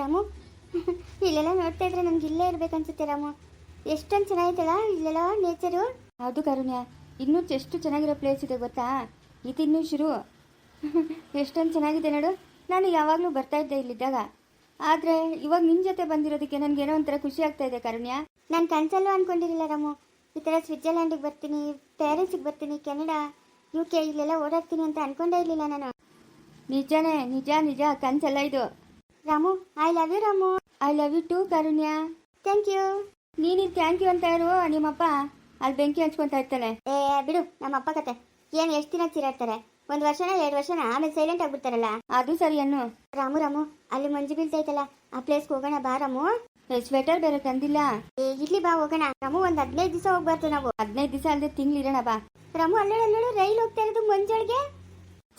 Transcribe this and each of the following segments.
ರಾಮು? ಇಲ್ಲೆಲ್ಲ ನೋಡ್ತಾ ಇದ್ರೆ ನಮ್ಗೆ ಇಲ್ಲೇ ಇರ್ಬೇಕನ್ಸುತ್ತೆ ರಾಮು. ಎಷ್ಟೊಂದು ಚೆನ್ನಾಗಿತ್ತಲ್ಲ ಇಲ್ಲೆಲ್ಲ ನೇಚರು ಹೌದು ಕರುಣ್ಯ. ಇನ್ನೂ ಎಷ್ಟು ಚೆನ್ನಾಗಿರೋ ಪ್ಲೇಸ್ ಇದೆ ಗೊತ್ತಾ? ಇದಿನ್ನೂ ಶುರು. ಎಷ್ಟೊಂದು ಚೆನ್ನಾಗಿದೆ ನೋಡು. ನಾನು ಯಾವಾಗಲೂ ಬರ್ತಾ ಇದ್ದೆ ಇಲ್ಲಿದ್ದಾಗ. ಆದರೆ ಇವಾಗ ನಿನ್ನ ಜೊತೆ ಬಂದಿರೋದಕ್ಕೆ ನನಗೇನೋ ಒಂಥರ ಖುಷಿ ಆಗ್ತಾ ಇದೆ ಕರುಣ್ಯ. ನಾನು ಕನಸಲ್ಲೂ ಅನ್ಕೊಂಡಿರಲಿಲ್ಲ ರಾಮು. ಈ ಥರ ಸ್ವಿಟ್ಜರ್ಲ್ಯಾಂಡಿಗೆ ಬರ್ತೀನಿ ಪ್ಯಾರಿಸಿಗೆ ಬರ್ತೀನಿ ಕೆನಡಾ. ಯು ಕೆ ಇಲ್ಲೆಲ್ಲ ಓಡಾಡ್ತೀನಿ ಅಂತ ಅನ್ಕೊಂಡೇ ಇರಲಿಲ್ಲ ನಾನು. ನಿಜನೇ ನಿಜ ನಿಜ ಕನಸಲ್ಲ ಇದು. Ramu I love you Ramu. I love you too Karunya. Thank you ನೀನು ಥ್ಯಾಂಕ್ ಯು ಅಂತ ಇರು ನಿಮ್ಮಪ್ಪ ಅಲ್ಲಿ ಬೆಂಕಿ ಹಂಚ್ಕೊಂತ ಇರ್ತಾನೆ. ಏ ಬಿಡು ನಮ್ಮ ಅಪ್ಪ ಕತೆ. ಏನು ಎಷ್ಟು ದಿನ ಚಿರಾಡ್ತಾರೆ? ಒಂದು ವರ್ಷನ ಎರಡು ವರ್ಷನ ಆಮೇಲೆ ಸೈಲೆಂಟ್ ಆಗ್ಬಿಡ್ತಾರಲ್ಲ ಅದು ಸರಿ ಅನ್ನು. ರಾಮು ರಾಮು ಅಲ್ಲಿ ಮಂಜು ಬೀಳ್ತೈತಲ್ಲ ಆ ಪ್ಲೇಸ್ಗೆ ಹೋಗೋಣ ಬಾ ರಾಮು. ಸ್ವೆಟರ್ ಬೇರೆ ತಂದಿಲ್ಲ. ಏ ಇಲ್ಲಿ ಬಾ ಹೋಗೋಣ. ರಾಮು ಒಂದು ಹದಿನೈದು ದಿವಸ ಹೋಗ್ಬಾರ್ದು ನಾವು. ಹದಿನೈದು ದಿವಸ ಅಲ್ಲದೆ ತಿಂಗಳಿರೋಣ ಬಾ. ರಾಮು ಅಲ್ಲೋಡು ಅಲ್ಲೋಡು ರೈಲ್ ಹೋಗ್ತಾ ಇರೋದು ಮಂಜೊಳಗೆ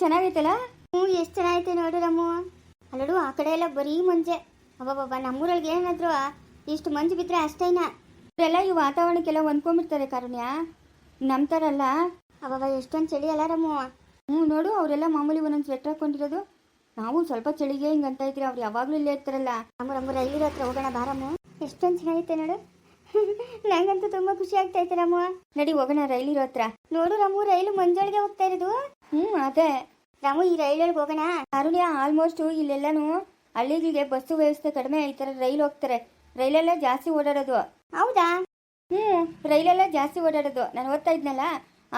ಚೆನ್ನಾಗೈತಲ್ಲ? ಹ್ಞೂ ಎಷ್ಟು ಚೆನ್ನಾಗೈತೆ ನೋಡು ರಾಮು. ಅಲ್ಲೋಡು ಆ ಕಡೆ ಎಲ್ಲ ಬರೀ ಮಂಜೆ. ಅಬ್ಬಬ್ಬ ನಮ್ಮೂರಲ್ಲಿ ಏನಾದ್ರು ಇಷ್ಟು ಮಂಜು ಬಿದ್ದರೆ ಅಷ್ಟೇನಾ? ಇವರೆಲ್ಲ ಈ ವಾತಾವರಣಕ್ಕೆಲ್ಲ ಹೊಂದ್ಕೊಂಬಿಡ್ತಾರೆ ಕಾರಣ್ಯ. ನಮ್ಮ ಥರ ಅಲ್ಲ ಅಬ್ಬಬ್ಬ ಎಷ್ಟೊಂದು ಚಳಿ ಅಲ್ಲ ರಮ್ಮ. ಹ್ಞೂ ನೋಡು ಅವರೆಲ್ಲ ಮಾಮೂಲಿ ಒಂದೊಂದು ಸ್ವೆಟರ್ ಹಾಕೊಂಡಿರೋದು. ನಾವು ಸ್ವಲ್ಪ ಚಳಿಗೆ ಹಿಂಗೆ ಅಂತ ಇದ್ರೆ ಅವ್ರು ಯಾವಾಗಲೂ ಇಲ್ಲೇ ಇರ್ತಾರಲ್ಲ. ನಮ್ಮ ರಾಮು ರೈಲಿರೋ ಹತ್ರ ಹೋಗೋಣ ಬಾರಮ್ಮ ರಾಮು ಎಷ್ಟೊಂದು ಚೆನ್ನಾಗೈತೆ ನೋಡು. ನಂಗಂತೂ ತುಂಬ ಖುಷಿ ಆಗ್ತೈತೆ ರಮ್ಮ. ನಡಿ ಹೋಗೋಣ ರೈಲಿರೋ ಹತ್ರ. ನೋಡು ರಾಮು ರೈಲು ಮಂಜೊಳಗೆ ಹೋಗ್ತಾ ಇರೋದು. ಹ್ಞೂ ಅದೇ. ರಾಮು, ಈ ರೈಲೊಳಗೆ ಹೋಗೋಣ? ಅರುಣ್ಯ ಆಲ್ಮೋಸ್ಟ್ ಇಲ್ಲೆಲ್ಲಾನು ಹಳ್ಳಿಗಳಿಗೆ ಬಸ್ಸು ವ್ಯವಸ್ಥೆ ಕಡಿಮೆ ಈ ಥರ ರೈಲ್ ಹೋಗ್ತಾರೆ. ರೈಲೆಲ್ಲ ಜಾಸ್ತಿ ಓಡಾಡೋದು. ಹೌದಾ? ಹ್ಞೂ ರೈಲೆಲ್ಲ ಜಾಸ್ತಿ ಓಡಾಡೋದು. ನಾನು ಓದ್ತಾ ಇದ್ನಲ್ಲ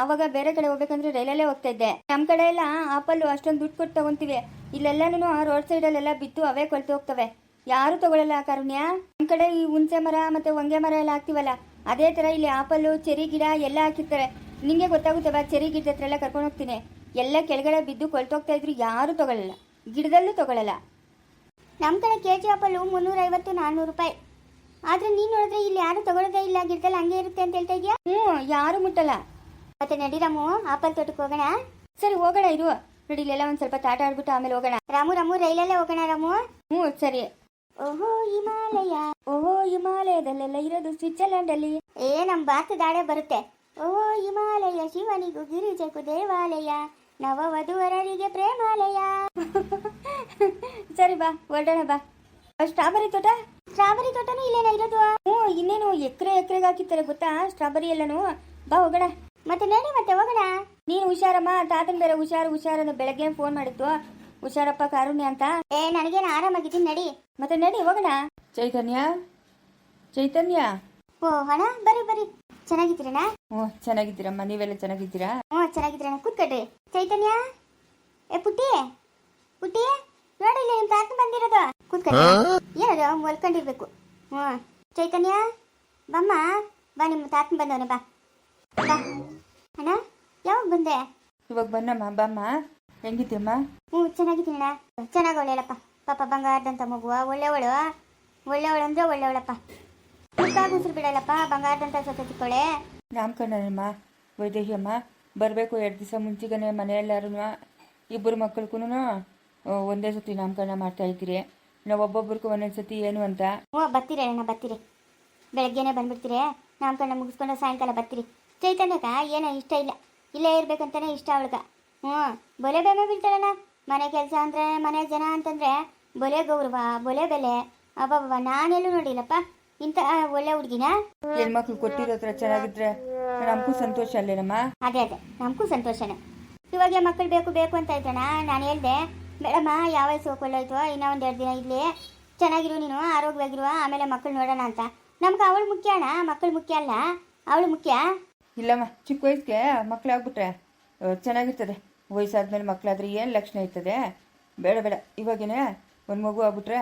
ಅವಾಗ ಬೇರೆ ಕಡೆ ಹೋಗ್ಬೇಕಂದ್ರೆ ರೈಲಲ್ಲೇ ಹೋಗ್ತಾ ಇದ್ದೆ. ನಮ್ಮ ಕಡೆ ಎಲ್ಲ ಆಪಲ್ಲು ಅಷ್ಟೊಂದು ದುಡ್ಡು ಕೊಟ್ಟು ತಗೊಂತೀವಿ. ಇಲ್ಲೆಲ್ಲಾನು ರೋಡ್ ಸೈಡಲ್ಲೆಲ್ಲ ಬಿತ್ತು ಅವೇ ಕೊಳ್ತು ಹೋಗ್ತವೆ. ಯಾರು ತಗೊಳ್ಳಲ್ಲ ಕಾರುಣ್ಯ ನಮ್ಮ ಕಡೆ ಈ ಹುಣಸೆ ಮರ ಮತ್ತೆ ಹೊಂಗೆ ಮರ ಎಲ್ಲ ಹಾಕ್ತಿವಲ್ಲ, ಅದೇ ತರ ಇಲ್ಲಿ ಆಪಲ್ಲು, ಚೆರಿ ಗಿಡ ಎಲ್ಲ ಹಾಕಿರ್ತಾರೆ. ನಿಂಗೆ ಗೊತ್ತಾಗುತ್ತೆ ಚೆರಿ ಗಿಡದ ಹತ್ರ ಎಲ್ಲ ಕರ್ಕೊಂಡು ಹೋಗ್ತೀನಿ? ಎಲ್ಲ ಕೆಳಗಡೆ ಬಿದ್ದು ಕೊಳ್ತೋಗ್ತಾ ಇದ್ರು ಯಾರು ತಗೊಳ್ಳಲ್ಲ ಗಿಡದಲ್ಲೂ ತಗೊಳ್ಳಲ್ಲ ನಮ್ಮ ಕಡೆ ಕೆ ಜಿ ಆಪಲ್ಲು ಮುನ್ನೂರೈವತ್ತು ನಾನ್ನೂರು ರೂಪಾಯಿ. ಆದ್ರೆ ನೀನ್ ನೋಡಿದ್ರೆ ಇಲ್ಲಿ ಯಾರು ತಗೊಳ್ಳೋದೇ ಇಲ್ಲ ಗಿಡದಲ್ಲಿ ಹಂಗೆ ಇರುತ್ತೆ ಅಂತ ಹೇಳ್ತಾ ಇದೀಯಾ? ಹ್ಞೂ ಯಾರು ಮುಟ್ಟಲ್ಲ. ಮತ್ತೆ ನಡಿ ರಾಮು ಆಪಲ್ ತೋಟಕ್ಕೆ ಹೋಗೋಣ? ಸರಿ ಹೋಗೋಣ ಇರು. ನೋಡಿ ಇಲ್ಲೆಲ್ಲ ಒಂದು ಸ್ವಲ್ಪ ತಾಟ ಆಡ್ಬಿಟ್ಟು ಆಮೇಲೆ ಹೋಗೋಣ. ರಾಮು ರಾಮು ರೈಲಲ್ಲೇ ಹೋಗೋಣ ರಾಮು? ಹ್ಞೂ ಸರಿ. ಓಹೋ ಹಿಮಾಲಯ. ಓಹೋ ಹಿಮಾಲಯದಲ್ಲೆಲ್ಲ ಇರೋದು ಸ್ವಿಟ್ಜರ್ಲ್ಯಾಂಡ್ ಅಲ್ಲಿ ಏ ನಮ್ಮ ಭಾರತದಾಡೆ ಬರುತ್ತೆ. ಓಹೋ ಹಿಮಾಲಯ ಶಿವನಿಗೂ ಗಿರಿಜಕ್ಕೂ ದೇವಾಲಯ. ನವ ವಧುವರರಿಗೆ ಪ್ರೇಮಾಲಯ. ಸರಿ ಬಾ ಹೊರಡೋಣ ಬಾ. ಸ್ಟ್ರಾಬೆರಿ ತೋಟ? ಸ್ಟ್ರಾಬೆರಿ ತೋಟನೂ ಇಲ್ಲೇನ ಇರೋದು. ಹ್ಞೂ ಇನ್ನೇನು ಎಕರೆ ಎಕರೆಗೆ ಹಾಕಿರ್ತಾರೆ ಗೊತ್ತಾ? ಸ್ಟ್ರಾಬೆರಿ ಎಲ್ಲನು. ಬಾ ಹೋಗೋಣ. ಮತ್ತೆ ನಡಿ ಮತ್ತೆ ಹೋಗೋಣ? ನೀನು ಹುಷಾರಮ್ಮ ತಾತನ ಬೇರೆ ಹುಷಾರು ಹುಷಾರನ್ನು ಬೆಳಗ್ಗೆ ಫೋನ್ ಮಾಡಿದ್ದು. ಹುಷಾರಪ್ಪ ಕಾರುಣ್ಯ ಅಂತ. ಏ ನನಗೇನು ಆರಾಮಾಗಿದ್ದೀನಿ ನಡಿ. ಮತ್ತೆ ನಡಿ ಹೋಗೋಣ. ಚೈತನ್ಯ ಚೈತನ್ಯ ಓ ಹಣ ಬರಿ ಬರಿ. ಚೆನ್ನಾಗಿದ್ದೀರಣ್ಣ ಹ್ಞೂ ಚೆನ್ನಾಗಿದ್ದೀರಮ್ಮ ನೀವೆಲ್ಲ ಚೆನ್ನಾಗಿದ್ದೀರಾ? ಹ್ಞೂ ಚೆನ್ನಾಗಿದ್ದೀರಣ್ಣ ಕೂತ್ಕೊಡ್ರಿ ಚೈತನ್ಯ? ಏ ಪುಟ್ಟಿ? ಪುಟ್ಟಿ? ನೋಡಿ ಇಲ್ಲಿ ನಿಮ್ಮ ತಾತ ಬಂದಿರೋದು. ಕೂತ್ಕೊಡ್ರಿ ಏನದು ಮಲ್ಕೊಂಡಿರ್ಬೇಕು. ಹ್ಞೂ. ಚೈತನ್ಯ ಬಮ್ಮ ಬಾ ನಿಮ್ಮ ತಾತನ ಬಂದವನೆ ಬಾ. ಬಾ. ಅಣ್ಣ ಯಾವಾಗ ಬಂದೆ? ಇವಾಗ ಬನ್ನಮ್ಮ ಬಾಮ್ಮ. ಹೆಂಗಿದ್ದೀಯಮ್ಮ ಹ್ಞೂ ಚೆನ್ನಾಗಿದ್ದೀನಣ್ಣ ಚೆನ್ನಾಗಿ ಒಳ್ಳೆಯಳಪ್ಪ. ಪಾಪ ಬಂಗಾರದಂತ ಮಗುವ ಒಳ್ಳೆವಳು ಒಳ್ಳೆವಳು ಅಂದ್ರೆ ಒಳ್ಳೆವಳಪ್ಪ ಉಸಿರು ಬಿಡಲ್ಲಪ್ಪ. ಬಂಗಾರದಂತ ಚಿಕ್ಕವಳೆ ನಾಮಕರಣಮ್ಮ ವೈದೇಹಿಯಮ್ಮ, ಬರಬೇಕು ಎರಡು ದಿವಸ ಮುಂಚೆಗೇ ಮನೆಯೆಲ್ಲರೂ ಇಬ್ಬರು ಮಕ್ಕಳಿಗೂ ಒಂದೇ ಸತಿ ನಾಮಕರಣ ಮಾಡ್ತಾ ಇದ್ದೀರಿ. ನಾವು ಒಬ್ಬೊಬ್ರಿಗೂ ಒಂದೊಂದು ಸತಿ ಏನು ಅಂತ? ಹ್ಞೂ ಬರ್ತೀರಿ ಅಣ್ಣ, ಬರ್ತೀರಿ. ಬೆಳಗ್ಗೆನೆ ಬಂದ್ಬಿಡ್ತೀರಿ. ನಾಮಕರಣ ಮುಗಿಸ್ಕೊಂಡು ಸಾಯಂಕಾಲ ಬರ್ತೀರಿ. ಚೈತನ್ಯಕ ಏನೋ ಇಷ್ಟ ಇಲ್ಲ. ಇಲ್ಲೇ ಇರ್ಬೇಕಂತಾನೆ ಇಷ್ಟ ಅವಳಗ. ಹ್ಞೂ, ಬೊಲೆ ಬೆಲೆ ಬೀಳ್ತಾಳಣ್ಣ ಮನೆ ಕೆಲಸ ಅಂದರೆ ಮನೆ ಜನ ಅಂತಂದರೆ ಬೊಲೆ ಗೌರವ, ಬೊಲೆ ಬೆಲೆ ಅಬ್ಬಬ್ಬ ನಾನೆಲ್ಲೂ ನೋಡಿಲ್ಲಪ್ಪ. ಇಂಥ ಒಳ್ಳೆ ಹುಡುಗಿನ? ಹೆಣ್ಮಕ್ಳು ಕೊಟ್ಟಿರೋ ಹತ್ರ ಚೆನ್ನಾಗಿದ್ರೆ ನಮಗೂ ಸಂತೋಷ ಅಲ್ಲೇನಮ್ಮ? ಅದೇ ಅದೇ. ನಮಗೂ ಸಂತೋಷನೇ. ಇವಾಗ ಮಕ್ಕಳು ಬೇಕು ಬೇಕು ಅಂತ ಇದ್ದಾನ ನಾನು ಹೇಳ್ದೆ ಮೇಡಮ್ಮ ಯಾವ ವಯಸ್ಸು ಹೋಗ್ಕೊಳ್ಳೋಯ್ತು ಇನ್ನೂ ಒಂದು ಎರಡು ದಿನ ಇಲ್ಲಿ ಚೆನ್ನಾಗಿರು ನೀನು ಆರೋಗ್ಯವಾಗಿರುವ ಆಮೇಲೆ ಮಕ್ಕಳು ನೋಡೋಣ ಅಂತ. ನಮ್ಗೆ ಅವಳು ಮುಖ್ಯ ಅಣ್ಣ. ಮಕ್ಕಳು ಮುಖ್ಯ ಅಲ್ಲ. ಅವಳು ಮುಖ್ಯ? ಇಲ್ಲಮ್ಮ ಚಿಕ್ಕ ವಯಸ್ಸಿಗೆ ಮಕ್ಕಳಾಗ್ಬಿಟ್ರೆ ಚೆನ್ನಾಗಿರ್ತದೆ. ವಯಸ್ಸಾದ್ಮೇಲೆ ಮಕ್ಕಳಾದ್ರೆ ಏನು ಲಕ್ಷಣ ಇರ್ತದೆ? ಬೇಡ ಬೇಡ. ಇವಾಗೇನೆ ಒಂದು ಮಗು ಆಗ್ಬಿಟ್ರೆ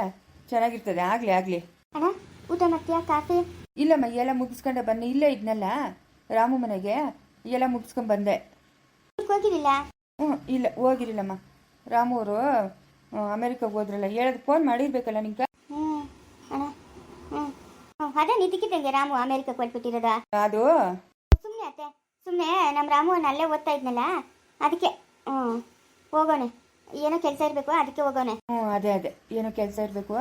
ಚೆನ್ನಾಗಿರ್ತದೆ. ಆಗಲಿ ಆಗಲಿ. ಅಣ್ಣ ಊಟ ಮಾಡ್ತೀಯಾ? ಕಾಫಿ? ಇಲ್ಲಮ್ಮ ಎಲ್ಲ ಮುಗಿಸ್ಕೊಂಡೆ ಬನ್ನಿ. ಇಲ್ಲೇ ಇದ್ನಲ್ಲ ರಾಮು ಮನೆಗೆ. ಎಲ್ಲ ಮುಗಿಸ್ಕೊಂಡು ಬಂದೆ. ಹೋಗಿರಿಲ್ಲ ಹೋಗಿರಲಿಲ್ಲ? ಹ್ಞೂ ಇಲ್ಲ ಹೋಗಿರಲಿಲ್ಲಮ್ಮ. ರಾಮು ಅವರು ಅಮೆರಿಕಾಗೆ ಹೋದ್ರಲ್ಲ ಹೇಳೋದು ಫೋನ್ ಮಾಡಿರ್ಬೇಕಲ್ಲ ನಿಂಗೆ? ಹ್ಞೂ ಅಣ್ಣ ಹ್ಞೂ ಹ್ಞೂ ಅದೇ ನಿತಿಕಿದ್ದಂಗೆ ರಾಮು ಅಮೇರಿಕಕ್ಕೆ ಕೊಟ್ಬಿಟ್ಟಿರೋದ ಅದು ಸುಮ್ಮನೆ ಅತ್ತೆ ಸುಮ್ಮನೆ ನಮ್ಮ ರಾಮು ಅವ್ನು ಅಲ್ಲೇ ಓದ್ತಾ ಇದ್ನಲ್ಲ ಅದಕ್ಕೆ ಹ್ಞೂ ಹೋಗೋಣ. ಏನೋ ಕೆಲಸ ಇರಬೇಕು ಅದಕ್ಕೆ ಹೋಗೋಣ. ಹ್ಞೂ ಅದೇ ಅದೇ. ಏನೋ ಕೆಲಸ ಇರಬೇಕು.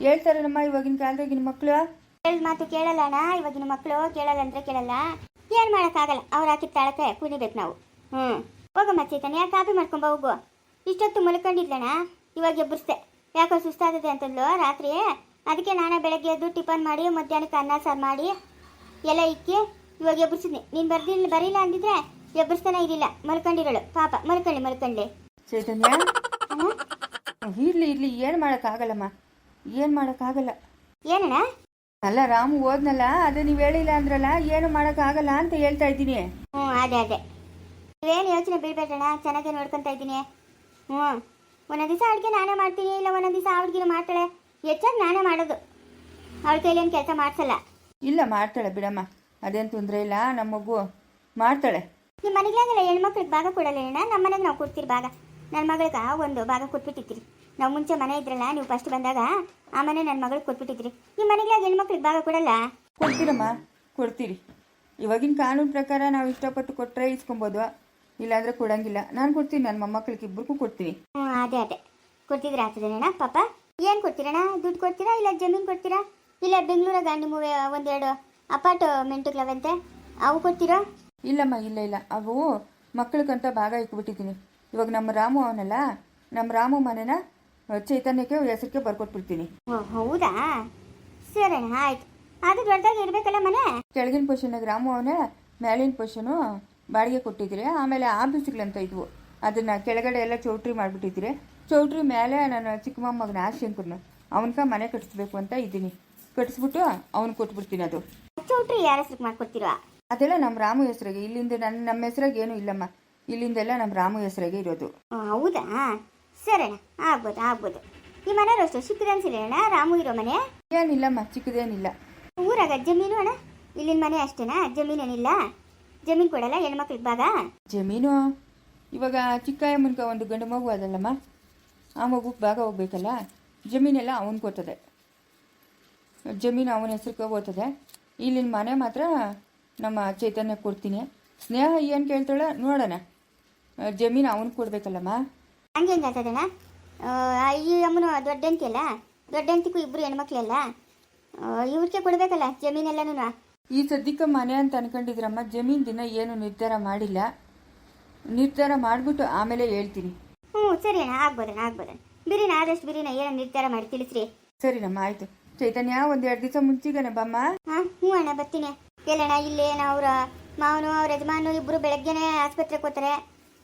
ಹೇಳ್ತಾರೇನಮ್ಮ ಇವಾಗಿನ ಕಾಲದಾಗಿನ ಮಕ್ಕಳು ಹೇಳ್ ಮಾತು ಕೇಳಲ್ಲಣ್ಣ ಇವಾಗಿನ ಮಕ್ಕಳು ಕೇಳಲ್ಲ ಅಂದ್ರೆ ಕೇಳಲ್ಲ. ಏನು ಮಾಡೋಕ್ಕಾಗಲ್ಲ ಅವ್ರು ಹಾಕಿದ ತಾಳಕ್ಕೆ ಕುಣಿಬೇಕು ನಾವು. ಹ್ಞೂ ಹೋಗಮ್ಮ ಯಾಕೆ ಕಾಫಿ ಮಾಡ್ಕೊಂಬ ಹೋಗು. ಇಷ್ಟೊತ್ತು ಮಲ್ಕೊಂಡಿದ್ಲಣ್ಣ ಇವಾಗ ಎಬ್ಬರಿಸ್ದೆ ಯಾಕೋ ಸುಸ್ತಾಗಿದೆ ಅಂತಂದ್ಲು ರಾತ್ರಿ. ಅದಕ್ಕೆ ನಾನೇ ಬೆಳಗ್ಗೆ ಎದ್ದು ಟಿಫನ್ ಮಾಡಿ ಮಧ್ಯಾಹ್ನಕ್ಕೆ ಅನ್ನ ಸಾರು ಮಾಡಿ ಎಲ್ಲ ಇಕ್ಕಿ ಇವಾಗ ಎಬ್ಬರಿಸಿದ್ನಿ ನೀನು ಬರ್ದಿಲ್ಲ ಬರೀಲ್ಲ ಅಂದಿದ್ರೆ ಎಬ್ಬರಿಸ್ತಾನೆ ಇರಲಿಲ್ಲ ಮಲ್ಕೊಂಡಿರಳು. ಪಾಪ ಮಲ್ಕೊಳ್ಳಿ ಮಲ್ಕೊಂಡೆ ಚೈತನ್ಯ? ಇರ್ಲಿ ಇರ್ಲಿ ಇರ್ಲಿ ಏನು ಮಾಡೋಕ್ಕಾಗಲ್ಲಮ್ಮ. ಏನು ಮಾಡೋಕ್ಕಾಗಲ್ಲ. ಏನಣ್ಣ? ಅಲ್ಲ ರಾಮು ಹೋದ್ನಲ್ಲ ಅದೇ ನೀವು ಹೇಳಿಲ್ಲ ಅಂದ್ರಲ್ಲ ಏನು ಮಾಡೋಕ್ಕಾಗಲ್ಲ ಅಂತ ಹೇಳ್ತಾ ಇದ್ದೀನಿ. ಹ್ಞೂ ಅದೇ ಅದೇ. ನೀವೇನು ಯೋಚನೆ ಬೀಳ್ಬೇಡಣ್ಣ ಚೆನ್ನಾಗಿ ನೋಡ್ಕೊತಾ ಇದ್ದೀನಿ. ಹ್ಞೂ. ಒಂದೊಂದು ದಿವಸ ಅಡುಗೆ ನಾನೇ ಮಾಡ್ತೀನಿ ಇಲ್ಲ ಒಂದೊಂದು ದಿವಸ ಅವ್ಳಿಗಿನ ಮಾಡ್ತಾಳೆ. ಹೆಚ್ಚಾಗಿ ನಾನೇ ಮಾಡೋದು. ಅವಳ ಕೈಲಿ ಏನು ಕೆಲಸ ಮಾಡ್ಸಲ್ಲ. ಇಲ್ಲ ಮಾಡ್ತಾಳೆ ಬಿಡಮ್ಮ. ಅದೇನು ತೊಂದರೆ ಇಲ್ಲ ನಮ್ಮ ಮಗು ಮಾಡ್ತಾಳೆ. ನಿಮ್ಮ ಮನೆಗಳಾಗಲ್ಲ ಹೆಣ್ಮಕ್ಳಿಗೆ ಭಾಗ ಕೊಡಲ್ಲ ಅಣ್ಣ? ನಮ್ಮ ಮನೆಗೆ ನಾವು ಕೊಡ್ತೀರಿ ಭಾಗ. ನನ್ನ ಮಗಳಿಗೆ ಒಂದು ಭಾಗ ಕೊಟ್ಬಿಟ್ಟಿರ್ತೀರಿ. ನಾವು ಮುಂಚೆ ಮನೆ ಇದ್ರಲ್ಲ ನೀವು ಫಸ್ಟ್ ಬಂದಾಗ ಆ ಮನೆ ನನ್ನ ಮಗಳಿಗೆ ಕೊಟ್ಬಿಟ್ಟಿದ್ರಿ. ನಿಮ್ಮ ಮನೆಗೆ ಹೆಣ್ಮಕ್ಳಿಗೆ ಭಾಗ ಕೊಡಲ್ಲ? ಕೊಡ್ತೀರಮ್ಮ ಕೊಡ್ತೀರಿ. ಇವಾಗಿನ ಕಾನೂನು ಪ್ರಕಾರ ನಾವು ಇಷ್ಟಪಟ್ಟು ಕೊಟ್ಟರೆ ಇಸ್ಕೊಬೋದು. ಇಲ್ಲಾಂದ್ರೆ ಕೊಡಂಗಿಲ್ಲ. ನಾನು ಕೊಡ್ತೀನಿ ನನ್ನ ಮೊಮ್ಮಕ್ಳಿಗೆ ಇಬ್ಬರಿಗೂ ಕೊಡ್ತೀನಿ. ಹ್ಞೂ ಅದೇ ಅದೇ. ಕೊಡ್ತಿದ್ರೆ ಆಗ್ತದೇನಣ್ಣ ಪಾಪ? ಏನು ಕೊಡ್ತೀರಣ್ಣ? ದುಡ್ಡು ಕೊಡ್ತೀರಾ ಇಲ್ಲ ಜಮೀನು ಕೊಡ್ತೀರಾ? ಇಲ್ಲ ಬೆಂಗಳೂರಾಗ ನಿಮ್ಮ ಒಂದೆರಡು ಅಪಾರ್ಟ್ಮೆಂಟ್ಗಳವಂತೆ ಅವು ಕೊಡ್ತೀರಾ? ಇಲ್ಲಮ್ಮ ಇಲ್ಲ ಇಲ್ಲ. ಅವು ಮಕ್ಕಳಿಗಂತ ಭಾಗ ಇಟ್ಬಿಟ್ಟಿದ್ದೀನಿ ಇವಾಗ ನಮ್ಮ ರಾಮು ಅವನಲ್ಲ ನಮ್ಮ ರಾಮು ಮನೆನ ಚೈತನ್ಯಕ್ಕೆ ಹೆಸರಿಗೆ ಬರ್ಕೊಟ್ಬಿಡ್ತೀನಿ. ಹೌದಾ? ಸರಿ ಆಯ್ತು. ಅದು ದೊಡ್ಡದಾಗಿ ಇರ್ಬೇಕಲ್ಲ ಮನೆ? ಕೆಳಗಿನ ಪೊಸಿಷನ್ಗೆ ರಾಮು ಅವನೇ ಮೇಲಿನ ಪೊಸಿಷನು ಬಾಡಿಗೆ ಕೊಟ್ಟಿದ್ರಿ ಆಮೇಲೆ ಆಫೀಸ್ಗಳಂತ ಇದ್ವು. ಅದನ್ನ ಕೆಳಗಡೆ ಎಲ್ಲ ಚೌಟ್ರಿ ಮಾಡ್ಬಿಟ್ಟಿದ್ರಿ ಚೌಟ್ರಿ ಮೇಲೆ ನಾನು ಚಿಕ್ಕಮ್ಮ ಮಗನ ಆಶಂಕರ್ನ ಅವನ್ಕ ಮನೆ ಕಟ್ಟಿಸ್ಬೇಕು ಅಂತ ಇದ್ದೀನಿ. ಕಟ್ಟಿಸ್ಬಿಟ್ಟು ಅವ್ನು ಕೊಟ್ಬಿಡ್ತೀನಿ ಅದು. ಚೌಟ್ರಿ ಯಾರ ಹೆಸ್ರಿಗೆ ಮಾಡ್ಕೊಡ್ತೀರಾ? ಅದೆಲ್ಲ ನಮ್ಮ ರಾಮು ಹೆಸರಿಗೆ. ಇಲ್ಲಿಂದ ನನ್ನ ನಮ್ಮ ಹೆಸರಾಗ ಏನು ಇಲ್ಲಮ್ಮ. ಇಲ್ಲಿಂದೆಲ್ಲ ನಮ್ಮ ರಾಮು ಹೆಸರಾಗೆ ಇರೋದು. ಹೌದಾ? ಸರಿಣ್ಣ ಆಗ್ಬೋದು ಆಗ್ಬೋದು. ಈ ಮನೆಯವರು ಅಷ್ಟು ಚಿಕ್ಕದ ಅನ್ಸಿಲ್ಲ ಅಣ್ಣ ರಾಮು ಇರೋ ಮನೆ? ಏನಿಲ್ಲಮ್ಮ ಚಿಕ್ಕದೇನಿಲ್ಲ. ಊರಾಗ ಜಮೀನು ಅಣ್ಣ? ಇಲ್ಲಿನ ಮನೆ ಅಷ್ಟೇನಾ? ಜಮೀನೇನಿಲ್ಲ? ಜಮೀನು ಕೊಡಲ್ಲ ಹೆಣ್ಮಕ್ಳಿಗೆ ಭಾಗ? ಜಮೀನು? ಇವಾಗ ಚಿಕ್ಕಾಯಮ್ಮನ್ಕ ಒಂದು ಗಂಡು ಮಗು ಅದಲ್ಲಮ್ಮ ಆ ಮಗುಗೆ ಭಾಗ ಹೋಗ್ಬೇಕಲ್ಲ? ಜಮೀನೆಲ್ಲ ಅವನು ಕೊಡ್ತದೆ. ಜಮೀನು ಅವನ ಹೆಸ್ರಿಗೆ ಹೋಗ್ತದೆ. ಇಲ್ಲಿನ ಮನೆ ಮಾತ್ರ ನಮ್ಮ ಚೈತನ್ಯ ಕೊಡ್ತೀನಿ. ಸ್ನೇಹ ಏನು ಕೇಳ್ತಾಳೆ ನೋಡೋಣ. ಜಮೀನು ಅವನು ಕೊಡ್ಬೇಕಲ್ಲಮ್ಮ ಹಂಗೆ ಹೆಂಗೆ ಆಗ್ತದಣ್ಣ ಆ, ಈ ಅಮ್ಮನು ದೊಡ್ಡಂತಿಯಲ್ಲ ದೊಡ್ಡಂತಿಗೂ ಇಬ್ಬರು ಹೆಣ್ಮಕ್ಳೆಲ್ಲ ಇವ್ರಿಗೆ ಕೊಡಬೇಕಲ್ಲ ಜಮೀನೆಲ್ಲನೂ ಈ ಸದ್ಯಕ್ಕೆ ಮನೆ ಅಂತ ಅನ್ಕೊಂಡಿದ್ರಮ್ಮ ಜಮೀನ್ ದಿನ ಏನು ನಿರ್ಧಾರ ಮಾಡಿಲ್ಲ. ನಿರ್ಧಾರ ಮಾಡಿಬಿಟ್ಟು ಆಮೇಲೆ ಹೇಳ್ತೀನಿ. ಹ್ಞೂ ಸರಿ ಅಣ್ಣ ಆಗ್ಬೋದಣ್ಣ ಆಗ್ಬೋದಣ್ಣ. ಬಿರಿನ ಆದಷ್ಟು ಬಿರಿನ ಏನು ನಿರ್ಧಾರ ಮಾಡಿ ತಿಳಿಸ್ರಿ. ಸರಿನಮ್ಮ ಆಯಿತು. ಚೈತನ್ಯ ಒಂದು ಎರಡು ದಿವಸ ಮುಂಚಿಗಣ ಬಮ್ಮ ಹಾಂ ಹ್ಞೂ ಅಣ್ಣ ಬರ್ತೀನಿ. ಎಲ್ಲಣ್ಣ ಇಲ್ಲೇ ಅವರ ಮಾವನು ಅವ್ರ ಯಜಮಾನು ಇಬ್ಬರು ಬೆಳಗ್ಗೆನೇ ಆಸ್ಪತ್ರೆಗೆ ಹೋಗ್ತಾರೆ.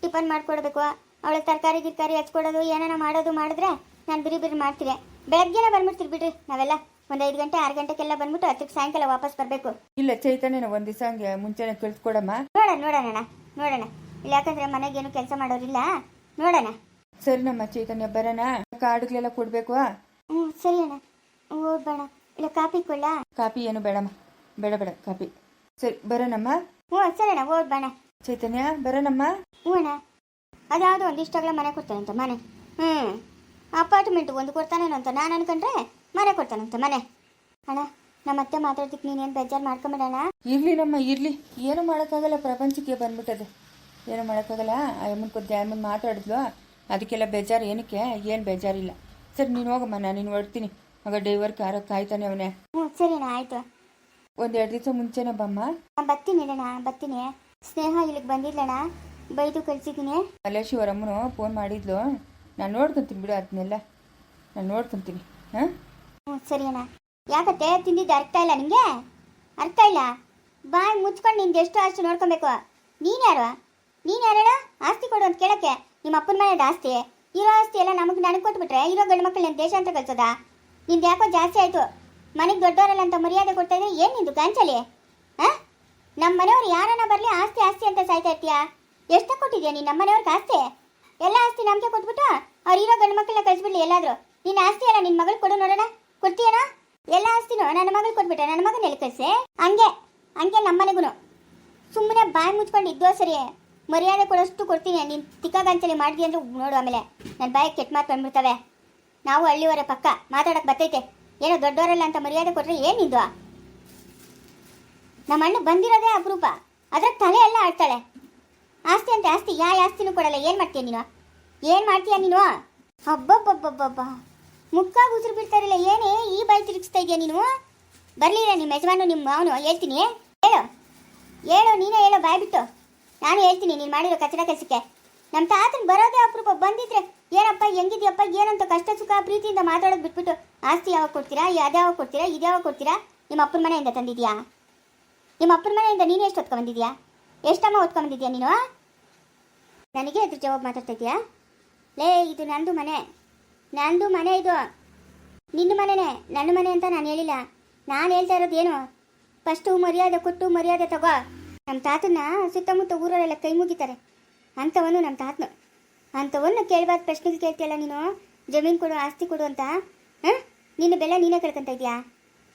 ಟಿಫನ್ ಮಾಡ್ಕೊಡ್ಬೇಕು. ಅವಳಿಗೆ ತರಕಾರಿ ಗಿರ್ಕಾರಿ ಹಚ್ಕೊಡೋದು ಏನಾನ ಮಾಡೋದು ಮಾಡಿದ್ರೆ ನಾನು ಬಿರಿ ಬಿರಿ ಮಾಡ್ತೀನಿ ಬೆಳಗ್ಗೆನೇ ಬಂದ್ಬಿಡ್ತೀವಿ ಬಿಡ್ರಿ ನಾವೆಲ್ಲ. ಒಂದು ಐದು ಗಂಟೆ ಆರು ಗಂಟೆಗೆಲ್ಲ ಬಂದ್ಬಿಟ್ಟು ಅದಕ್ಕೆ ಸಾಯಂಕಾಲ ವಾಪಸ್ ಬರಬೇಕು. ಇಲ್ಲ ಚೈತನ್ಯನ ಒಂದು ದಿವಸ ಹಂಗೆ ಮುಂಚೆನೆ ಕಳಿಸ್ಕೊಡಮ್ಮ ನೋಡೋಣ ನೋಡೋಣ ನೋಡೋಣ. ಇಲ್ಲ ಯಾಕಂದ್ರೆ ಏನು ಕೆಲಸ ಮಾಡೋರಿಲ್ಲ. ನೋಡೋಣ. ಸರಿನಮ್ಮ ಚೈತನ್ಯ ಬರೋಣ? ಕಾರ್ಡ್ಗಳೆಲ್ಲ ಕೊಡ್ಬೇಕು? ಹ್ಞೂ ಸರಿ ಅಣ್ಣ. ಓದ್ಬೇಡ ಇಲ್ಲ ಕಾಪಿ ಕೊಳ್ಳ ಕಾಪಿ ಏನು ಬೇಡಮ್ಮ. ಬೇಡ ಬೇಡ ಕಾಪಿ ಸರಿ ಬರೋಣಮ್ಮ? ಹ್ಞೂ ಸರಿ ಅಣ್ಣ ಓದ್ಬೇಡ ಚೈತನ್ಯ ಬರೋಣಮ್ಮ? ಹ್ಞೂ ಅಣ್ಣ. ಅದ್ಯಾವುದೋ ಒಂದು ಇಷ್ಟಾಗಲ ಮನೆ ಕೊಡ್ತಾನಂತೆ ಮನೆ. ಹ್ಞೂ ಅಪಾರ್ಟ್ಮೆಂಟ್ ಒಂದು ಕೊಡ್ತಾನೇನಂತ ನಾನು ಅನ್ಕೊಂಡ್ರೆ ಮನೆ ಕೊಡ್ತಾನಂತ ಮನೆ. ಅಣ್ಣ ನಮ್ಮ ಅತ್ತೆ ಮಾತಾಡ್ತಿಕ್ ನೀನೇನು ಬೇಜಾರು ಮಾಡ್ಕೊಂಬಿಡಣ ಇರ್ಲಿ ನಮ್ಮ ಇರ್ಲಿ. ಏನು ಮಾಡೋಕ್ಕಾಗಲ್ಲ ಪ್ರಪಂಚಕ್ಕೆ ಬಂದ್ಬಿಟ್ಟದೆ ಏನು ಮಾಡೋಕ್ಕಾಗಲ್ಲ? ಅಮ್ಮನ ಕೊದ್ದೆ ಅಮ್ಮನ ಮಾತಾಡಿದ್ಲು. ಅದಕ್ಕೆಲ್ಲ ಬೇಜಾರು ಏನಕ್ಕೆ? ಏನು ಬೇಜಾರಿಲ್ಲ. ಸರಿ ನೀನು ಹೋಗಮ್ಮ ನಾನು ನೀನು ಹೊಡ್ತೀನಿ ಆಗ ಡ್ರೈವರ್ ಕಾರ ಕಾಯ್ತಾನೆ ಅವನೇ. ಹ್ಞೂ ಸರಿ ಅಣ್ಣ ಆಯಿತು. ಒಂದು ಎರಡು ದಿವಸ ಮುಂಚೆನೇ ಬಮ್ಮ? ನಾನು ಬರ್ತೀನಿ ಅಣ್ಣ ಬರ್ತೀನಿ. ಸ್ನೇಹ ಇಲ್ಲಿಗೆ ಬಂದಿದ್ಲಣ್ಣ. ಬೈದು ಕಳ್ಸಿದ್ದೀನಿ. ಮಲ್ಲೇಶ್ವರಮ್ಮನು ಫೋನ್ ಮಾಡಿದ್ಲು. ನಾನು ನೋಡ್ಕೊಂತೀನಿ ಬಿಡು ಅದನ್ನೆಲ್ಲ ನಾನು ನೋಡ್ಕೊಂತೀನಿ. ಹಾಂ? ಹ್ಞೂ ಸರಿ ಅಣ್ಣ. ಯಾಕತ್ತೆ? ತಿಂದಿದ್ದು ಅರ್ಥ ಇಲ್ಲ ನಿಮಗೆ? ಅರ್ಥ ಇಲ್ಲ? ಬಾಯ್ ಮುಚ್ಕೊಂಡು ನಿಂದು ಎಷ್ಟು ಆಸ್ತಿ ನೋಡ್ಕೊಬೇಕು. ನೀನು ಯಾರು? ನೀನು ಯಾರಣ್ಣ ಆಸ್ತಿ ಕೊಡು ಅಂತ ಕೇಳಕ್ಕೆ. ನಿಮ್ಮ ಅಪ್ಪನ ಮನೆಯದ ಆಸ್ತಿ. ಇರೋ ಆಸ್ತಿ ಎಲ್ಲ ನಮಗೆ ನನಗೆ ಕೊಟ್ಬಿಟ್ರೆ ಇರೋ ಗಂಡು ದೇಶ ಅಂತ ಕಳ್ಸೋದಾ? ನಿಂದು ಯಾಕೋ ಜಾಸ್ತಿ ಆಯಿತು. ಮನೆಗೆ ದೊಡ್ಡವರಲ್ಲ ಅಂತ ಮರ್ಯಾದೆ ಕೊಡ್ತಾ ಇದ್ರೆ ಏನು ನಿಂದು ಗಾಂಚಲಿ ಹಾಂ? ನಮ್ಮ ಮನೆಯವ್ರು ಯಾರನ್ನ ಬರಲಿ ಆಸ್ತಿ ಆಸ್ತಿ ಅಂತ ಸಾಯ್ತಾ ಇರ್ತೀಯಾ? ಎಷ್ಟು ಕೊಟ್ಟಿದ್ಯಾ ನೀನು ನಮ್ಮ ಮನೆಯವ್ರಿಗೆ ಆಸ್ತಿ? ಎಲ್ಲ ಆಸ್ತಿ ನಮಗೆ ಕೊಟ್ಬಿಟ್ಟು ಅವ್ರು ಇರೋ ಗಂಡು ಮಕ್ಕಳನ್ನ ಕಳಿಸ್ಬಿಡ್ಲಿ ಎಲ್ಲಾದರೂ. ನಿನ್ನ ಆಸ್ತಿ ಅಲ್ಲ ನಿನ್ನ ಮಗಳು ಕೊಡು ನೋಡೋಣ. ಕೊಡ್ತೀಯನಾ? ಎಲ್ಲ ಆಸ್ತಿನೂ ನನ್ನ ಮಗಳು ಕೊಟ್ಬಿಟ್ಟೆ ನನ್ನ ಮಗನ ಎಲ್ಲಿ ಕಳಿಸಿ? ಹಂಗೆ ಹಂಗೆ ನಮ್ಮ ಮನೆಗೂ ಸುಮ್ಮನೆ ಬಾಯಿ ಮುಚ್ಕೊಂಡು ಇದ್ದೋ ಸರಿ ಮರ್ಯಾದೆ ಕೊಡೋಷ್ಟು ಕೊಡ್ತೀನಿ. ನೀನು ತಿಕ್ಕಗಂಚಲಿ ಮಾಡಿದಿ ಅಂದ್ರೆ ನೋಡು ಆಮೇಲೆ. ನನ್ನ ಬಾಯಿಗೆ ಕೆಟ್ಟ ಮಾತು ಬಂದ್ಬಿಡ್ತವೆ. ನಾವು ಹಳ್ಳಿವರೆ ಪಕ್ಕ. ಮಾತಾಡಕ್ಕೆ ಬರ್ತೈತೆ ಏನೋ ದೊಡ್ಡವರಲ್ಲ ಅಂತ ಮರ್ಯಾದೆ ಕೊಟ್ಟರೆ ಏನಿದ್ವಾ ನಮ್ಮ ಅಣ್ಣ ಬಂದಿರೋದೇ ಅಪರೂಪ. ಅದ್ರ ತಲೆ ಎಲ್ಲ ಆಡ್ತಾಳೆ. ಆಸ್ತಿ ಅಂತ, ಆಸ್ತಿ. ಯಾ ಆಸ್ತಿನೂ ಕೊಡಲ್ಲ. ಏನು ಮಾಡ್ತೀಯ ನೀನು? ಏನು ಮಾಡ್ತೀಯ ನೀನು? ಹಬ್ಬಬ್ಬಬ್ಬಬ್ಬಬ್ಬ ಮುಕ್ಕಾಗಿ ಉಸಿರು ಬಿಡ್ತಾರಲ್ಲ ಏನೇ? ಈ ಬಾಯಿ ತಿರುಗಿಸ್ತಾ ಇದೆಯಾ ನೀನು? ಬರಲಿಲ್ಲ ನಿಮ್ಮ ಯಜಮಾನು ನಿಮ್ಮ ಅವನು ಹೇಳ್ತೀನಿ. ಹೇಳು. ಹೇಳು, ನೀನೇ ಹೇಳೋ ಬಾಯ್ ಬಿಟ್ಟು. ನಾನು ಹೇಳ್ತೀನಿ, ನೀನು ಮಾಡಿರೋ ಕಚಡ ಕೆಲಸಕ್ಕೆ. ನಮ್ಮ ತಾತನ ಬರೋದೇ ಅಪರೂಪ. ಬಂದಿದ್ರೆ ಏನಪ್ಪ, ಹೆಂಗಿದ್ಯಪ್ಪ, ಏನಂತ ಕಷ್ಟ ಸುಖ ಪ್ರೀತಿಯಿಂದ ಮಾತಾಡೋದು ಬಿಟ್ಬಿಟ್ಟು ಆಸ್ತಿ ಯಾವಾಗ ಕೊಡ್ತೀರಾ? ಅದ್ಯಾವಾಗ ಕೊಡ್ತೀರಾ? ಇದ್ಯಾವಾಗ ಕೊಡ್ತೀರಾ? ನಿಮ್ಮ ಅಪ್ಪನ ಮನೆಯಿಂದ ತಂದಿದ್ಯಾ? ನಿಮ್ಮ ಅಪ್ಪನ ಮನೆಯಿಂದ ನೀನು ಎಷ್ಟು ಹೊತ್ಕೊಂಬಂದಿದ್ಯಾ ಎಷ್ಟಮ್ಮ ಓದ್ಕೊಂಬಂದಿದ್ಯಾ ನೀನು? ನನಗೆ ಅದ್ರ ಜವಾಬ್ ಮಾತಾಡ್ತಾ ಲೇ, ಇದು ನಂದು ಮನೆ. ನಂದು ಮನೆ ಇದು. ನಿನ್ನ ಮನೆನೇ, ನನ್ನ ಮನೆ ಅಂತ ನಾನು ಹೇಳಿಲ್ಲ. ನಾನು ಹೇಳ್ತಾ ಇರೋದು ಏನು? ಫಸ್ಟು ಮರ್ಯಾದೆ ಕೊಟ್ಟು ಮರ್ಯಾದೆ ತಗೋ. ನಮ್ಮ ತಾತನ ಸುತ್ತಮುತ್ತ ಊರವರೆಲ್ಲ ಕೈ ಮುಗಿತಾರೆ. ಅಂಥವನು ನಮ್ಮ ತಾತನು. ಅಂಥವನ್ನು ಕೇಳಬಾರ್ದು ಪ್ರಶ್ನೆಗೆ ಕೇಳ್ತೀಯಲ್ಲ ನೀನು? ಜಮೀನು ಕೊಡು, ಆಸ್ತಿ ಕೊಡು ಅಂತ. ಹಾಂ? ನಿನ್ನ ಬೆಲೆ ನೀನೇ ಕಳ್ಕೊತಾ ಇದೆಯಾ?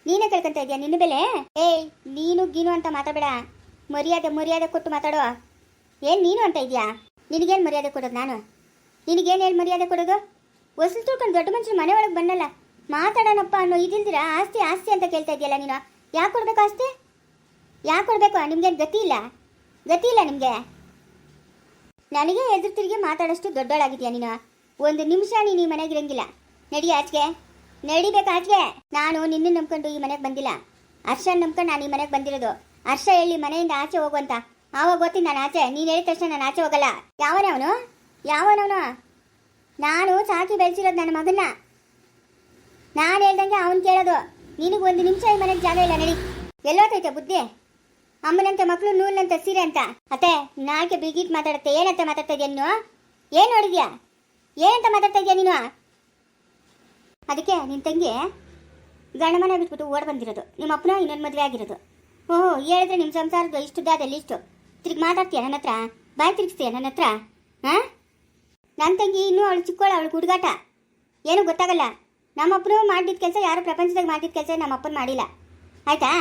ನೀನೇ ಕಳ್ಕೊಂತ ಇದೆಯಾ ನಿನ್ನ ಬೆಲೆ? ಏಯ್, ನೀನು ಗೀನು ಅಂತ ಮಾತಾಡಬೇಡ. ಮರ್ಯಾದೆ ಮರ್ಯಾದೆ ಕೊಟ್ಟು ಮಾತಾಡೋ ಏನು ನೀನು ಅಂತ ಇದೆಯಾ? ನಿನಗೇನು ಮರ್ಯಾದೆ ಕೊಡೋದು ನಾನು? ನಿನಗೇನು ಹೇಳಿ ಮರ್ಯಾದೆ ಕೊಡೋದು? ಹೊಸಲು ತಿಳ್ಕೊಂಡು ದೊಡ್ಡ ಮನುಷ್ಯನ ಮನೆ ಒಳಗೆ ಬಂದಲ್ಲ, ಮಾತಾಡೋಣಪ್ಪ ಅನ್ನೋ ಇದಿಲ್ದಿರ ಆಸ್ತಿ ಆಸ್ತಿ ಅಂತ ಕೇಳ್ತಾ ಇದೆಯಲ್ಲ ನೀನು? ಯಾಕೆ ಕೊಡಬೇಕು ಆಸ್ತಿ? ಯಾಕೆ ಕೊಡಬೇಕು? ನಿಮ್ಗೇನು ಗತಿ ಇಲ್ಲ? ಗತಿ ಇಲ್ಲ ನಿಮಗೆ? ನನಗೆ ಎದುರು ತಿರುಗಿ ಮಾತಾಡೋಷ್ಟು ದೊಡ್ಡೋಳಾಗಿದೆಯಾ ನೀನು? ಒಂದು ನಿಮಿಷ ನೀನು ಈ ಮನೆಗೆ ಇರಂಗಿಲ್ಲ. ನಡಿ ಆಚೆಗೆ ನಡಿಬೇಕು ಆಚೆಗೆ ನಾನು ನಿನ್ನ ನಂಬ್ಕೊಂಡು ಈ ಮನೆಗೆ ಬಂದಿಲ್ಲ. ಅರ್ಷನ್ ನಂಬ್ಕೊಂಡು ನಾನು ಈ ಮನೆಗೆ ಬಂದಿರೋದು. ಹರ್ಷ ಹೇಳಿ ಮನೆಯಿಂದ ಆಚೆ ಹೋಗುವಂತ. ಆವಾಗ ಗೊತ್ತೀನಿ ನಾನು ಆಚೆ. ನೀನು ಹೇಳಿದ ತಕ್ಷಣ ನಾನು ಆಚೆ ಹೋಗಲ್ಲ. ಯಾವನವನು? ಯಾವನವನು? ನಾನು ಸಾಕಿ ಬೆಳೆಸಿರೋದು ನನ್ನ ಮಗನ್ನ. ನಾನು ಹೇಳ್ದಂಗೆ ಅವನು ಕೇಳೋದು. ನಿನಗೆ ಒಂದು ನಿಮಿಷ ಈ ಮನೆಗೆ ಜಾಗ ಇಲ್ಲ, ನಡಿ. ಎಲ್ಲೋತೈತೆ ಬುದ್ಧಿ? ಅಮ್ಮನಂತೆ ಮಕ್ಕಳು ನೂಲಂತ ಸೀರೆ ಅಂತ. ಅತ್ತೆ ನಾಲ್ಕೆ ಬಿಗಿಟ್ ಮಾತಾಡುತ್ತೆ. ಏನಂತ ಮಾತಾಡ್ತಾ ಇದೆಯಾ ನೀನು? ಏನು ನೋಡಿದ್ಯಾ? ಏನಂತ ಮಾತಾಡ್ತಾ ಇದೆಯಾ ನೀನು? ಅದಕ್ಕೆ ನಿನ್ನ ತಂಗಿ ಗಣಮನ ಮನೆ ಬಿಟ್ಬಿಟ್ಟು ಓಡ್ ಬಂದಿರೋದು. ನಿಮ್ಮ ಅಪ್ಪನ ಇನ್ನೊಂದು ಮದುವೆ ಆಗಿರೋದು. ಓಹೋ, ಹೇಳಿದ್ರೆ ನಿಮ್ಮ ಸಂಸಾರದ ಇಷ್ಟು ದಾದಲ್ಲಿ ಇಷ್ಟು. ತಿರುಗಿ ಮಾತಾಡ್ತೀಯ ನನ್ನ ಹತ್ರ? ಬಾಯಿ ತಿರುಗಿಸ್ತೀಯ ನನ್ನ ಹತ್ರ? ಹಾಂ ನನ್ನ ತಂಗಿ ಇನ್ನೂ ಅವಳು ಚಿಕ್ಕವಳು ಅವಳು ಹುಡುಗಾಟ. ಏನು ಗೊತ್ತಾಗಲ್ಲ. ನಮ್ಮಪ್ಪನೂ ಮಾಡಿದ ಕೆಲಸ ಯಾರು ಪ್ರಪಂಚದಾಗ ಮಾಡಿದ ಕೆಲಸ ನಮ್ಮಪ್ಪನ ಮಾಡಿಲ್ಲ. ಆಯ್ತಾ?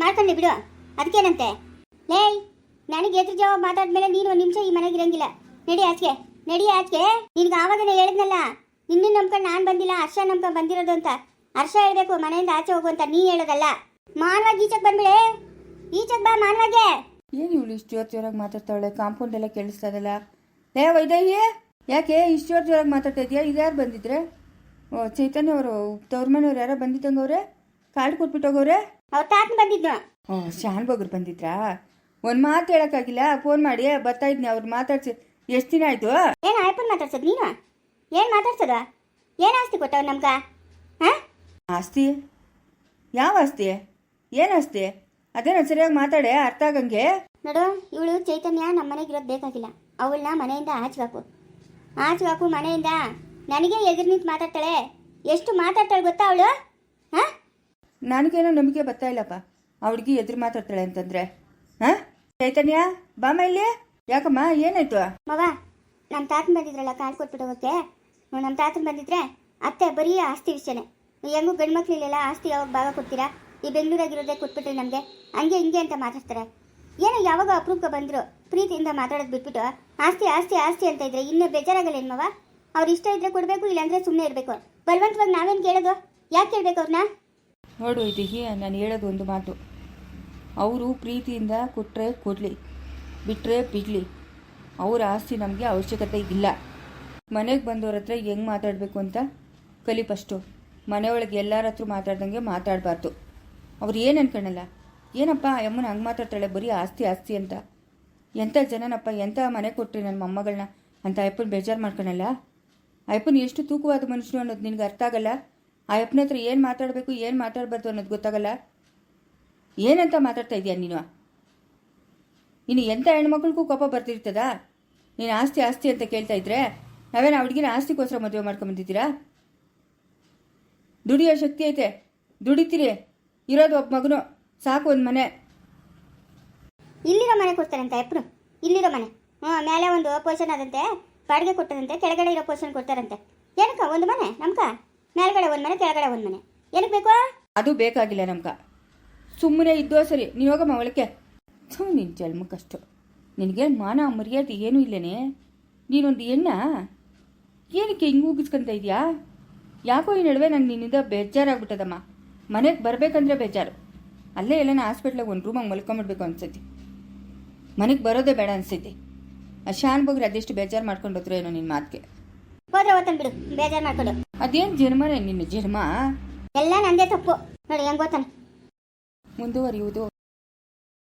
ಮಾಡ್ಕೊಂಡೆ ಬಿಡು. ಅದಕ್ಕೇನಂತೆ ಲೇಯ್, ನನಗೆ ಎದುರು ಜವಾಬ್ ಮಾತಾಡ್ಮೇಲೆ ನೀನು ಒಂದು ನಿಮಿಷ ಈ ಮನೆಗೆ ಇರಂಗಿಲ್ಲ. ನಡಿ ಆಚೆಗೆ ನಡಿ ಆಚೆಗೆ ನಿನ್ಗೆ ಆವಾಗನೇ ಹೇಳಿದ್ನಲ್ಲ. ನಿನ್ನ ನಂಬ್ಕೊಂಡು ನಾನು ಬಂದಿಲ್ಲ, ಹರ್ಷ ನಂಬ್ಕೊಂಡು ಬಂದಿರೋದು ಅಂತ. ಹರ್ಷ ಹೇಳಬೇಕು, ಮನೆಯಿಂದ ಆಚೆ ಹೋಗು ಅಂತ ನೀ ಹೇಳೋದಲ್ಲ. ಮಾನವಾಗಿ ಈಚೆಗೆ ಬಂದ್ಬಿಡೆ. ಈಚೆಗೆ ಬಾ ಮಾನವಾಗೆ. ಏನು ಇವಳು ಇಷ್ಟು ಜೋರು ಜೋರಾಗಿ ಮಾತಾಡ್ತಾವಳೆ? ಕಾಂಪೌಂಡ್ ಎಲ್ಲ ಕೇಳಿಸ್ತಾ ಇದಲ್ಲ. ಏ ವೈದಯ್ಯ ಯಾಕೆ ಇಷ್ಟು ಜೋರು ಜೋರಾಗಿ ಮಾತಾಡ್ತಾ ಇದೆಯಾ? ಇದ್ಯಾರು ಬಂದಿದ್ರೆ? ಓ ಚೈತನ್ಯ ಅವರು ತವ್ರ ಮನೆಯವ್ರು ಯಾರೋ ಬಂದಿದ್ದಂಗವ್ರೆ? ಕಾರ್ಡ್ ಕೊಟ್ಬಿಟ್ಟೋಗವ್ರೆ? ಅವ್ರ ತಾತನ ಬಂದಿದ್ನು. ಓ ಶಾನ್ ಬಗ್ರು ಬಂದಿದ್ರಾ? ಒಂದು ಮಾತು ಹೇಳೋಕ್ಕಾಗಿಲ್ಲ. ಫೋನ್ ಮಾಡಿ ಬರ್ತಾ ಇದ್ನಿ ಅವ್ರು ಮಾತಾಡ್ಸಿ. ಎಷ್ಟು ದಿನ ಆಯಿತು? ಏನು ಆಯ್ಪನ್ ಮಾತಾಡ್ಸೋದು ನೀನು? ಏನು ಮಾತಾಡ್ಸೋದ? ಏನು ಆಸ್ತಿ ಕೊಟ್ಟವ್ ನಮ್ಗ? ಹಾಂ? ಆಸ್ತಿ? ಯಾವ ಆಸ್ತಿ? ಏನು ಅಸ್ತಿ ಅದೇನೋ ಸರಿಯಾಗಿ ಮಾತಾಡೆ ಅರ್ಥ ಆಗಂಗೆ? ನೋಡು ಇವಳು ಚೈತನ್ಯ ನಮ್ಮ ಮನೆಗೆ ಇರೋದು ಬೇಕಾಗಿಲ್ಲ. ಅವಳನ್ನ ಮನೆಯಿಂದ ಆಚೆಗಾಕು ಆಚೆಗಾಕು ಮನೆಯಿಂದ. ನನಗೆ ಎದುರು ನಿಂತು ಮಾತಾಡ್ತಾಳೆ. ಎಷ್ಟು ಮಾತಾಡ್ತಾಳೆ ಗೊತ್ತಾ ಅವಳು? ಹಾಂ? ನನಗೇನೋ ನಂಬಿಕೆ ಬರ್ತಾ ಇಲ್ಲಪ್ಪ. ಅವಳಿಗೆ ಎದುರು ಮಾತಾಡ್ತಾಳೆ ಅಂತಂದ್ರೆ. ಹಾಂ? ಚೈತನ್ಯ ಬಾಮ ಇಲ್ಲಿ? ಯಾಕಮ್ಮ ಏನಾಯ್ತು? ಮವ ನಮ್ಮ ತಾತನ ಬಂದಿದ್ರಲ್ಲ ಕಾಲು ಕೊಟ್ಬಿಟ್ಟು ಹೋಗಕ್ಕೆ. ನಮ್ಮ ತಾತನ ಬಂದಿದ್ರೆ ಅತ್ತೆ ಬರೀ ಆಸ್ತಿ ವಿಷಯನೇ. ಹೆಂಗೂ ಗಂಡು ಮಕ್ಳಿಗೆಲ್ಲ ಆಸ್ತಿ ಯಾವಾಗ ಭಾಗ ಕೊಡ್ತೀರಾ? ಈ ಬೆಂಗಳೂರಾಗಿರೋದೇ ಕೊಟ್ಬಿಟ್ರೆ ನಮಗೆ ಹಂಗೆ ಹಿಂಗೆ ಅಂತ ಮಾತಾಡ್ತಾರೆ. ಏನೋ ಯಾವಾಗ ಅಪ್ರೂಪ್ಗೆ ಬಂದರು ಪ್ರೀತಿಯಿಂದ ಮಾತಾಡೋದು ಬಿಟ್ಬಿಟ್ಟು, ಆಸ್ತಿ ಆಸ್ತಿ ಆಸ್ತಿ ಅಂತ ಇದ್ರೆ ಇನ್ನೂ ಬೇಜಾರಾಗಲ್ಲ ಮವ? ಅವ್ರು ಇಷ್ಟ ಇದ್ರೆ ಕೊಡಬೇಕು, ಇಲ್ಲಾಂದರೆ ಸುಮ್ಮನೆ ಇರಬೇಕು. ಬಲವಂತವಾಗಿ ನಾವೇನು ಕೇಳೋದು? ಯಾಕೆ ಕೇಳಬೇಕು ಅವ್ರನ್ನ ನೋಡು ಇದೀಹಿ ನಾನು ಹೇಳೋದು ಒಂದು ಮಾತು. ಅವರು ಪ್ರೀತಿಯಿಂದ ಕೊಟ್ಟರೆ ಕೊಡಲಿ ಬಿಟ್ಟರೆ ಬಿಡಲಿ. ಅವರ ಆಸ್ತಿ ನಮಗೆ ಅವಶ್ಯಕತೆ ಇಲ್ಲ. ಮನೆಗೆ ಬಂದವ್ರ ಹತ್ರ ಹೆಂಗೆ ಮಾತಾಡಬೇಕು ಅಂತ ಕಲಿ ಫಸ್ಟು. ಮನೆಯೊಳಗೆ ಎಲ್ಲರ ಹತ್ರ ಮಾತಾಡ್ದಂಗೆ ಮಾತಾಡಬಾರ್ದು. ಅವ್ರು ಏನು ಅನ್ಕೊಳಲ್ಲ ಏನಪ್ಪ, ಯಮ್ಮನ ಹಂಗೆ ಮಾತಾಡ್ತಾಳೆ, ಬರೀ ಆಸ್ತಿ ಆಸ್ತಿ ಅಂತ. ಎಂಥ ಜನನಪ್ಪ ಎಂಥ ಮನೆ ಕೊಟ್ರಿ ನನ್ನ ಮೊಮ್ಮಗಳನ್ನ ಅಂತ ಅಯ್ಯಪ್ಪನ ಬೇಜಾರು ಮಾಡ್ಕೊಳಲ್ಲ? ಅಯ್ಯಪ್ಪನ ಎಷ್ಟು ತೂಕವಾದ ಮನುಷ್ಯನು ಅನ್ನೋದು ನಿನಗೆ ಅರ್ಥ ಆಗಲ್ಲ? ಆ ಅಪ್ಪನ ಹತ್ರ ಏನು ಮಾತಾಡಬೇಕು, ಏನು ಮಾತಾಡಬಾರ್ದು ಅನ್ನೋದು ಗೊತ್ತಾಗಲ್ಲ? ಏನಂತ ಮಾತಾಡ್ತಾ ಇದೀಯ ನೀನು? ಇನ್ನು ಎಂಥ ಹೆಣ್ಮಕ್ಳಿಗೂ ಕೋಪ ಬರ್ತಿರ್ತದಾ? ನೀನು ಆಸ್ತಿ ಆಸ್ತಿ ಅಂತ ಕೇಳ್ತಾ ಇದ್ರೆ ನಾವೇನು ಆ ಹುಡುಗಿನ ಆಸ್ತಿಗೋಸ್ಕರ ಮದುವೆ ಮಾಡ್ಕೊಂಬಂದಿದ್ದೀರಾ ದುಡಿಯೋ ಶಕ್ತಿ ಐತೆ. ದುಡಿತೀರಿ. ಇರೋದು ಒಬ್ಬ ಮಗನು ಸಾಕು ಒಂದು ಮನೆ. ಇಲ್ಲಿರೋ ಮನೆ ಕೊಡ್ತಾರಂತೆ ಎಪ್ಪರು ಇಲ್ಲಿರೋ ಮನೆ. ಹ್ಞೂ ಮೇಲೆ ಒಂದು ಪೋರ್ಷನ್ ಆದಂತೆ ಬಾಡಿಗೆ ಕೊಟ್ಟದಂತೆ ಕೆಳಗಡೆ ಇರೋ ಪೋರ್ಷನ್ ಕೊಡ್ತಾರಂತೆ. ಏನಕ್ಕ ಒಂದು ಮನೆ ನಮ್ಕ? ಮೇಲ್ಗಡೆ ಒಂದು ಮನೆ ಕೆಳಗಡೆ ಒಂದು ಮನೆ. ಏನಕ್ಕೆ ಬೇಕು? ಅದು ಬೇಕಾಗಿಲ್ಲ ನಮ್ಕ. ಸುಮ್ಮನೆ ಇದ್ದೋ ಸರಿ ನೀನು ಹೋಗಮ್ಮ ಒಳಕ್ಕೆ. ಥೂ ನಿನ್ನ ಜನ್ಮಕ್ಕಷ್ಟು ನಿನಗೆ ಮಾನ ಮರ್ಯಾದೆ ಏನೂ ಇಲ್ಲೇನೆ. ನೀನೊಂದು ಹೆಣ್ಣ? ಏನಕ್ಕೆ ಹಿಂಗೆ ಉಗಿಸ್ಕೊಂತ ಇದೆಯಾ? ಯಾಕೋ ಈ ನಡುವೆ ನಂಗೆ ನಿನ್ನಿಂದ ಬೇಜಾರಾಗ್ಬಿಟ್ಟದಮ್ಮ. ಮನೆಗೆ ಬರಬೇಕಂದ್ರೆ ಬೇಜಾರು. ಅಲ್ಲೇ ಎಲ್ಲನ ಹಾಸ್ಪಿಟ್ಲಾಗ ಒಂದು ರೂಮಾಗಿ ಮಲ್ಕೊಂಬಿಡ್ಬೇಕು ಅನ್ಸೈತಿ ಮನೆಗೆ ಬರೋದೇ ಬೇಡ ಅನ್ಸೈತಿ ಆ ಶಾನ್ ಬಗ್ರೆ ಅದೆಷ್ಟು ಬೇಜಾರು ಮಾಡ್ಕೊಂಡು ಹೋದ್ರು ಏನೋ ನಿನ್ನ ಮಾತಿಗೆ. ಹೋದ್ರೆ ಓದ್ತಾನೆ ಬಿಡು ಬೇಜಾರು ಮಾಡ್ಕೊಂಡು. ಅದೇನು ಜನ್ಮನೇ ನಿನ್ನ ಜನ್ಮ ಎಲ್ಲ ನಂದೇ ತಪ್ಪು. ನೋಡಿ ಹೆಂಗೆ ಓದ್ತಾನೆ ಮುಂದುವರಿಯುವುದು.